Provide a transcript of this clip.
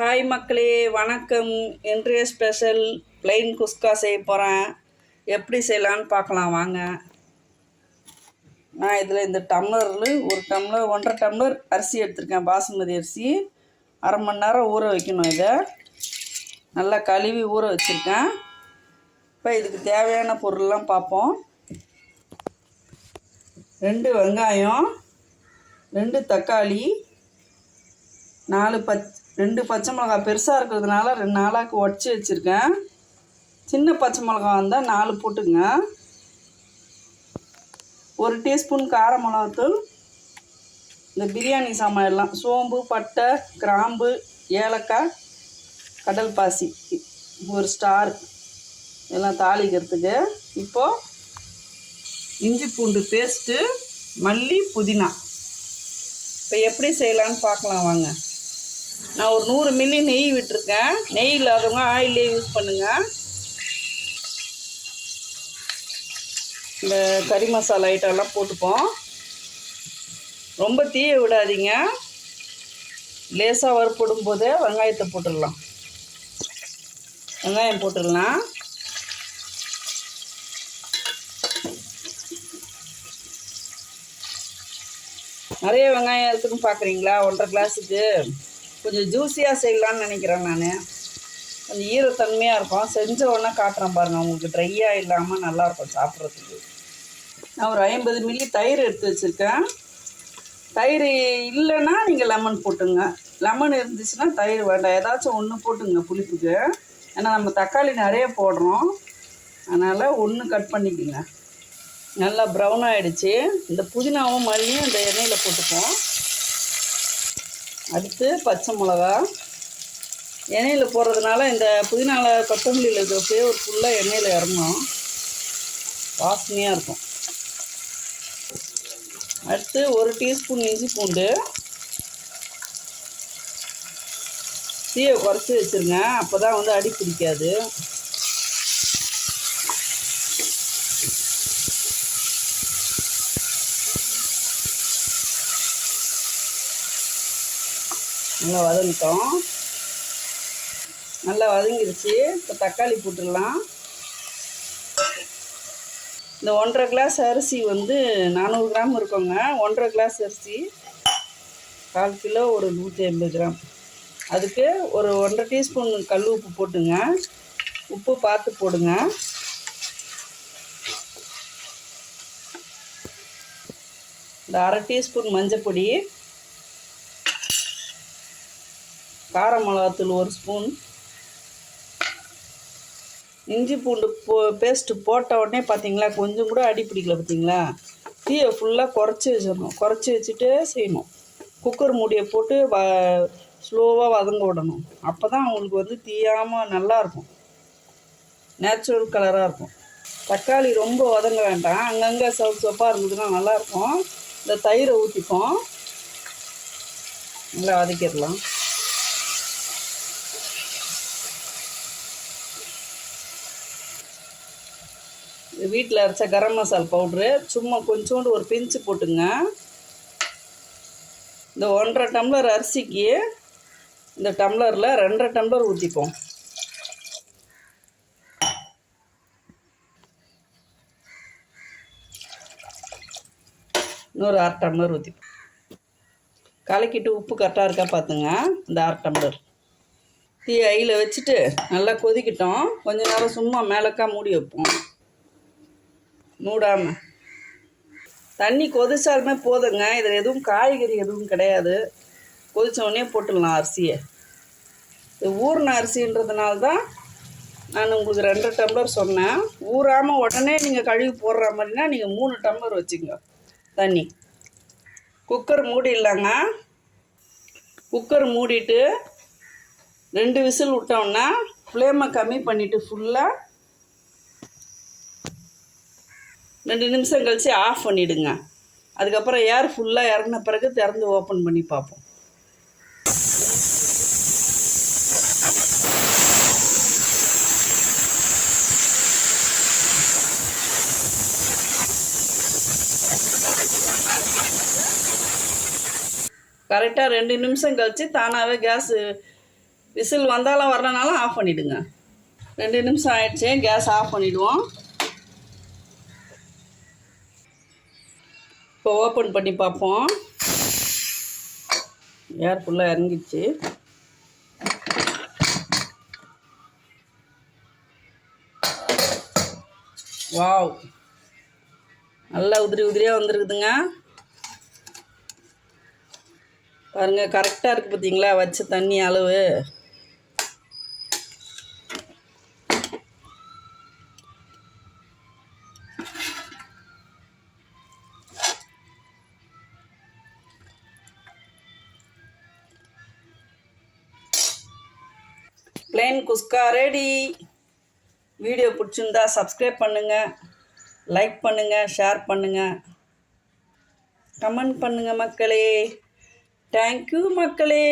Hi மக்களே வணக்கம். இன்றைய ஸ்பெஷல் பிளெயின் குஸ்கா செய்ய போகிறேன் எப்படி செய்யலான்னு பார்க்கலாம் வாங்க. நான் இதில் இந்த டம்ளரில் ஒரு டம்ளர் ஒன்றரை டம்ளர் அரிசி எடுத்திருக்கேன் பாசுமதி அரிசி. அரை மணி நேரம் ஊற வைக்கணும் இதை. நல்லா கழுவி ஊற வச்சுருக்கேன். இப்போ இதுக்கு தேவையான பொருள்லாம் பார்ப்போம். ரெண்டு வெங்காயம் ரெண்டு தக்காளி நாலு பச் ரெண்டு பச்சை மிளகா பெருசாக இருக்கிறதுனால ரெண்டு நாளாக்கு உடச்சி வச்சுருக்கேன். சின்ன பச்சை மிளகா வந்தால் நாலு போட்டுங்க ஒரு டீஸ்பூன் கார மிளகாத்தூள் இந்த பிரியாணி சாமான் எல்லாம் சோம்பு பட்டை கிராம்பு ஏலக்காய் கடல் பாசி ஒரு ஸ்டார் எல்லாம் தாளிக்கிறதுக்கு. இப்போது இஞ்சி பூண்டு பேஸ்ட்டு மல்லி புதினா. இப்போ எப்படி செய்யலான்னு பார்க்கலாம் வாங்க. நான் ஒரு நூறு மில்லி நெய் விட்டுருக்கேன். நெய் இல்லாதவங்க ஆயிலே யூஸ் பண்ணுங்கள் இந்த கறி மசாலா ஐட்டம்லாம் போட்டுப்போம். ரொம்ப தீய விடாதீங்க. லேசாக வறுப்படும் போதே வெங்காயத்தை போட்டுடலாம். வெங்காயம் போட்டுடலாம். நிறைய வெங்காயம் இருக்குன்னு பார்க்குறீங்களா ஒன்றரை கிளாஸுக்கு கொஞ்சம் ஜூஸியாக செய்யலான்னு நினைக்கிறேன் நான். கொஞ்சம் ஈரத்தன்மையாக இருக்கும். செஞ்ச உடனே காட்டுறேன் பாருங்கள் உங்களுக்கு ட்ரையாக இல்லாமல் நல்லாயிருக்கும் சாப்பிட்றதுக்கு. நான் ஒரு ஐம்பது மில்லி தயிர் எடுத்து வச்சுருக்கேன். தயிர் இல்லைன்னா நீங்கள் லெமன் போட்டுங்க. லெமன் இருந்துச்சுன்னா தயிர் வேண்டாம். ஏதாச்சும் ஒன்று போட்டுங்க புளிப்புக்கு. ஏன்னா நம்ம தக்காளி நிறைய போடுறோம். அதனால் ஒன்று கட் பண்ணிக்கோங்க. நல்லா ப்ரௌன் ஆகிடுச்சு இந்த புதினாவும் மல்லியும் இந்த எண்ணெயில் போட்டுப்போம். அடுத்து பச்சை மிளகா. எண்ணெயில் போடுறதுனால இந்த புதினாவில் கொத்தமல்லியில் இருக்கிற ஃப்ளேவர் ஃபுல்லாக எண்ணெயில் இறங்கும் வாசனையாக இருக்கும். அடுத்து ஒரு டீஸ்பூன் இஞ்சி பூண்டு. தீயை குறைச்சி வச்சுருங்க. அப்போ தான் வந்து அடி பிடிக்காது. நல்லா வதங்கிட்டோம். நல்லா வதங்கிருச்சு. இப்போ தக்காளி போட்டுடலாம். இந்த ஒன்றரை கிளாஸ் அரிசி வந்து நானூறு கிராம் இருக்குங்க. ஒன்றரை கிளாஸ் அரிசி கால் கிலோ ஒரு நூற்றி ஐம்பது கிராம். அதுக்கு ஒரு ஒன்றரை டீஸ்பூன் கல் உப்பு போட்டுங்க. உப்பு பார்த்து போடுங்க. இந்த அரை டீஸ்பூன் மஞ்சள் பொடி கார மிளகாத்தூள் ஒரு ஸ்பூன். இஞ்சி பூண்டு போ பேஸ்ட்டு போட்ட உடனே பார்த்தீங்களா கொஞ்சம் கூட அடி பிடிக்கல பார்த்தீங்களா தீயை ஃபுல்லாக குறைச்சி வச்சிடணும். குறைச்சி வச்சுட்டு செய்யணும். குக்கர் மூடியை போட்டு வ ஸ்லோவாக வதங்க விடணும். அப்போ தான் அவங்களுக்கு வந்து தீயாமல் நல்லாயிருக்கும் நேச்சுரல் கலராக இருக்கும். தக்காளி ரொம்ப வதங்க வேண்டாம். அங்கங்கே சவுப் சோப்பாக இருந்ததுன்னா நல்லாயிருக்கும் இந்த தயிரை ஊற்றிப்போம் நல்லா வதக்கிடலாம். வீட்டில் அரைச்ச கரம் மசால் பவுட்ரு சும்மா கொஞ்சோண்டு ஒரு பிஞ்சு போட்டுங்க. இந்த ஒன்றரை டம்ளர் அரிசிக்கு இந்த டம்ளரில் ரெண்டரை டம்ளர் ஊற்றிப்போம் இன்னொரு அரை டம்ளர் ஊற்றிப்போம் கலக்கிட்டு உப்பு கரெக்டாக இருக்கா பார்த்துங்க இந்த அரை டம்ளர். தீ ஐயில் வச்சுட்டு நல்லா கொதிக்கிட்டோம். கொஞ்ச நேரம் சும்மா மேலக்கா மூடி வைப்போம். மூடாமல் தண்ணி கொதிச்சாலுமே போதுங்க. இதில் எதுவும் காய்கறி எதுவும் கிடையாது. கொதிச்சோடனே போட்டுடலாம் அரிசியை. இது ஊறின அரிசின்றதுனால தான் நான் உங்களுக்கு ரெண்டு டம்ளர் சொன்னேன். ஊறாமல் உடனே நீங்கள் கழுவி போடுற மாதிரினா நீங்கள் மூணு டம்ளர் வச்சுங்க தண்ணி. குக்கர் மூடிடலாங்க குக்கர் மூடிட்டு ரெண்டு விசில் விட்டோம்னா ஃப்ளேமை கம்மி பண்ணிவிட்டு ஃபுல்லாக ரெண்டு நிமிஷம் கழித்து ஆஃப் பண்ணிவிடுங்க அதுக்கப்புறம் ஏர் ஃபுல்லாக இறங்கின பிறகு திறந்து ஓப்பன் பண்ணி பார்ப்போம். கரெக்டாக ரெண்டு நிமிஷம் கழித்து தானாகவே கேஸு விசில் வந்தாலும் வரலனாலும் ஆஃப் பண்ணிவிடுங்க ரெண்டு நிமிஷம் ஆயிடுச்சு கேஸ் ஆஃப் பண்ணிவிடுவோம் இப்போ ஓப்பன் பண்ணி பார்ப்போம். ஏர் ஃபுல்லாக இறங்கிச்சு வாவ் நல்லா உதிரி உதிரியாக வந்திருக்குதுங்க. பாருங்க கரெக்டாக இருக்குது பார்த்தீங்களா வச்ச தண்ணி அளவு. பிளேன் குஸ்கா ரெடி வீடியோ பிடிச்சிருந்தா சப்ஸ்கிரைப் பண்ணுங்கள் லைக் பண்ணுங்கள் ஷேர் பண்ணுங்கள் கமெண்ட் பண்ணுங்கள் மக்களே. தேங்க்யூ மக்களே.